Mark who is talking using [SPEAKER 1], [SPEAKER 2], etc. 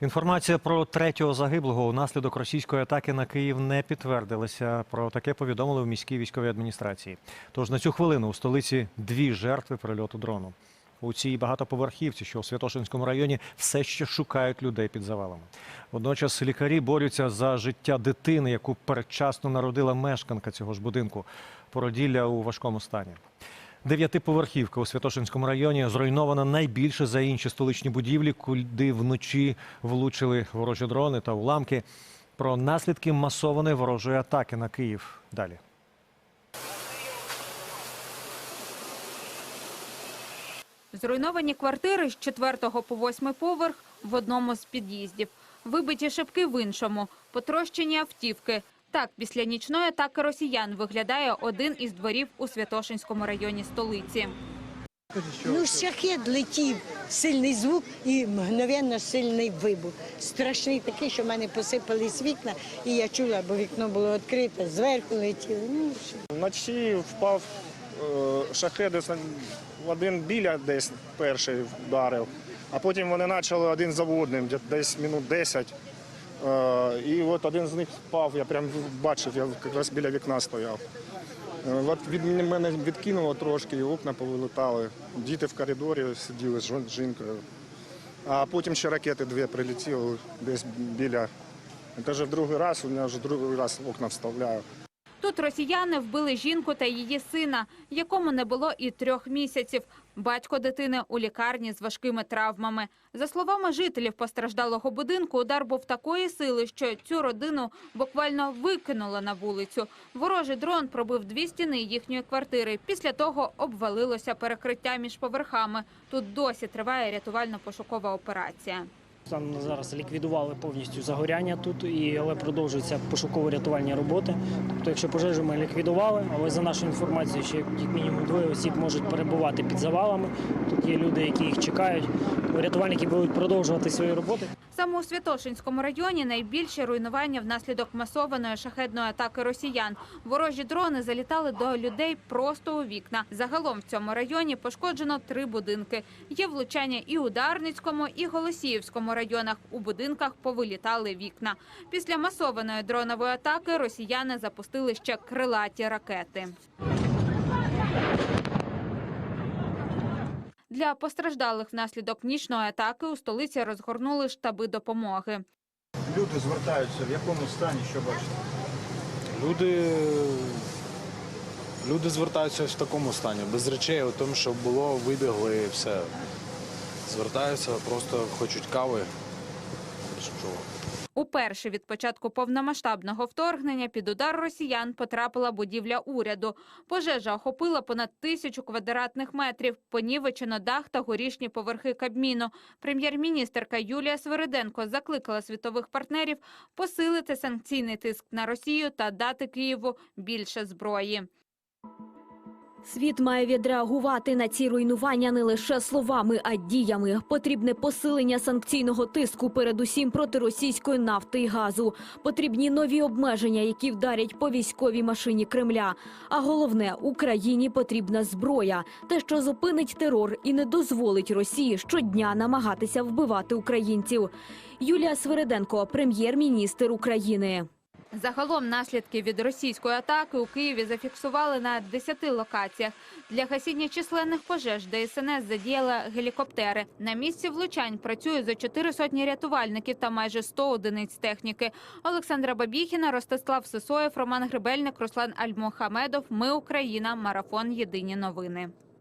[SPEAKER 1] Інформація про третього загиблого внаслідок російської атаки на Київ не підтвердилася. Про таке повідомили в міській військовій адміністрації. Тож на цю хвилину у столиці дві жертви прильоту дрону. У цій багатоповерхівці, що у Святошинському районі, все ще шукають людей під завалами. Водночас лікарі борються за життя дитини, яку передчасно народила мешканка цього ж будинку. Породілля у важкому стані. Дев'ятиповерхівка у Святошинському районі зруйнована найбільше за інші столичні будівлі, куди вночі влучили ворожі дрони та уламки. Про наслідки масованої ворожої атаки на Київ. Далі.
[SPEAKER 2] Зруйновані квартири з 4 по 8 поверх в одному з під'їздів. Вибиті шибки в іншому, потрощені автівки. Так, після нічної атаки росіян виглядає один із дворів у Святошинському районі столиці.
[SPEAKER 3] Ну, шахет летів, сильний звук і мгновенно сильний вибух. Страшний такий, що в мене посипались вікна, і я чула, бо вікно було відкрите, зверху летіло. Ну.
[SPEAKER 4] Вночі впав е, шахет десь один біля десь перший вдарив, а потім вони почали один за одним, де- десь минут 10. Е, І от один з них впав, я прям бачив, я якраз біля вікна стояв. Е, От від мене відкинуло трошки, і окна повилетали. Діти в коридорі сиділи з жінкою. А потім ще ракети дві прилетіли десь біля. Це вже другий раз, у мене вже другий раз окна вставляю.
[SPEAKER 2] Тут росіяни вбили жінку та її сина, якому не було і трьох місяців. Батько дитини у лікарні з важкими травмами. За словами жителів постраждалого будинку, удар був такої сили, що цю родину буквально викинуло на вулицю. Ворожий дрон пробив дві стіни їхньої квартири. Після того обвалилося перекриття між поверхами. Тут досі триває рятувально-пошукова операція.
[SPEAKER 5] Там зараз ліквідували повністю загоряння тут, і, але продовжуються пошуково-рятувальні роботи. Тобто, якщо пожежу ми ліквідували, але за нашою інформацією, ще як мінімум двоє осіб можуть перебувати під завалами. Тут є люди, які їх чекають. Рятувальники будуть продовжувати свої роботи.
[SPEAKER 2] Саме у Святошинському районі найбільше руйнування внаслідок масованої шахедної атаки росіян. Ворожі дрони залітали до людей просто у вікна. Загалом в цьому районі пошкоджено три будинки. Є влучання і у Дарницькому, і Голосіївському районах. У будинках повилітали вікна. Після масованої дронової атаки росіяни запустили ще крилаті ракети. Для постраждалих внаслідок нічної атаки у столиці розгорнули штаби допомоги.
[SPEAKER 6] Люди звертаються, в якому стані, що бачите?
[SPEAKER 7] Люди, люди звертаються в такому стані, без речей, у тому, що було, вибігли і все. Звертаються, просто хочуть кави. Більше чого.
[SPEAKER 2] Уперше від початку повномасштабного вторгнення під удар росіян потрапила будівля уряду. Пожежа охопила понад тисячу квадратних метрів, понівечено дах та горішні поверхи Кабміну. Прем'єр-міністерка Юлія Свириденко закликала світових партнерів посилити санкційний тиск на Росію та дати Києву більше зброї.
[SPEAKER 8] Світ має відреагувати на ці руйнування не лише словами, а діями. Потрібне посилення санкційного тиску, передусім проти російської нафти і газу. Потрібні нові обмеження, які вдарять по військовій машині Кремля. А головне, Україні потрібна зброя, те, що зупинить терор і не дозволить Росії щодня намагатися вбивати українців. Юлія Свириденко, прем'єр-міністр України.
[SPEAKER 2] Загалом наслідки від російської атаки у Києві зафіксували на 10 локаціях. Для гасіння численних пожеж ДСНС задіяла гелікоптери. На місці влучань працює за чотири сотні рятувальників та майже 100 одиниць техніки. Олександра Бабіхіна, Ростислав Сисоєв, Роман Гребельник, Руслан Альмохамедов. Ми Україна. Марафон. Єдині новини.